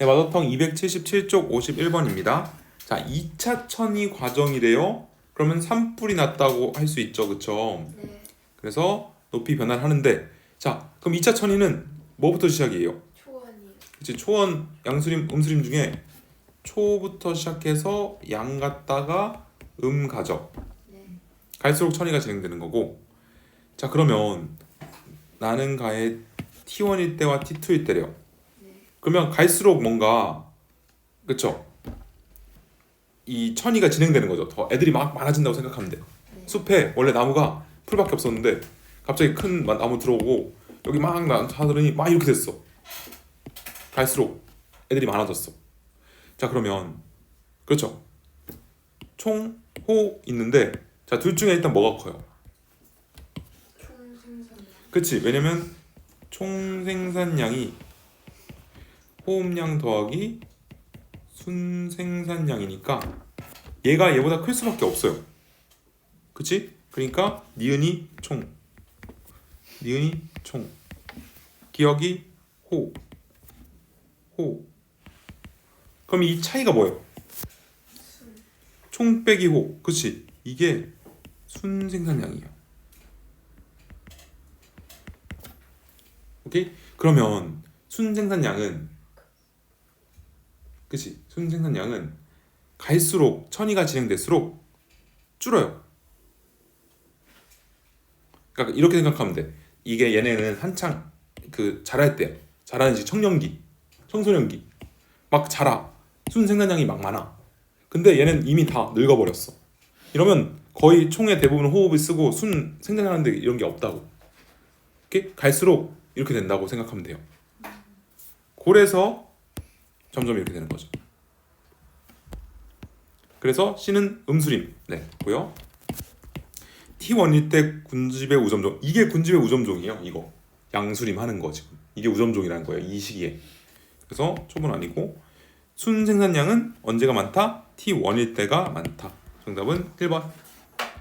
네, 마더텅 277쪽 51번입니다. 자, 2차 천이 과정이래요. 그러면 산불이 났다고 할 수 있죠. 그쵸? 네. 그래서 높이 변화를 하는데 자, 그럼 2차 천이는 뭐부터 시작이에요? 초원이요. 그치 초원 양수림 음수림 중에 초부터 시작해서 양 갔다가 음 가죠. 네. 갈수록 천이가 진행되는 거고 자 그러면 나는 가의 T1일 때와 T2일 때래요. 네. 그러면 갈수록 뭔가 그쵸? 이 천이가 진행되는 거죠. 더 애들이 막 많아진다고 생각하면 돼요. 네. 숲에 원래 나무가 풀밖에 없었는데 갑자기 큰 마- 나무 들어오고 여기 막 나타들으니 막 이렇게 됐어. 갈수록 애들이 많아졌어. 자 그러면 그렇죠. 총, 호 있는데 자 둘 중에 일단 뭐가 커요? 총생산. 그치 왜냐면 총 생산량이 호흡량 더하기 순생산량이니까 얘가 얘보다 클 수밖에 없어요 그치? 그러니까 니은이 총 니은이 총 기억이 호 호. 그럼 이 차이가 뭐예요? 순. 총 빼기 호 그치? 이게 순생산량이에요 오케이? 그러면 순생산량은 그치? 순생산량은 갈수록 천이가 진행될수록 줄어요. 그러니까 이렇게 생각하면 돼. 이게 얘네는 한창 그 자랄 때 자라는 지 청년기, 청소년기 막 자라 순생산량이 막 많아. 근데 얘는 이미 다 늙어버렸어. 이러면 거의 총의 대부분 호흡을 쓰고 순 생산하는데 이런 게 없다고. 이렇게 갈수록 이렇게 된다고 생각하면 돼요. 그래서 점점 이렇게 되는 거죠. 그래서 C는 음수림. 네, 고요. T1일 때 군집의 우점종. 이게 군집의 우점종이에요. 이거 양수림 하는 거 지금. 이게 우점종이라는 거예요. 이 시기에. 그래서 초분 아니고 순 생산량은 언제가 많다? T1일 때가 많다. 정답은 1번.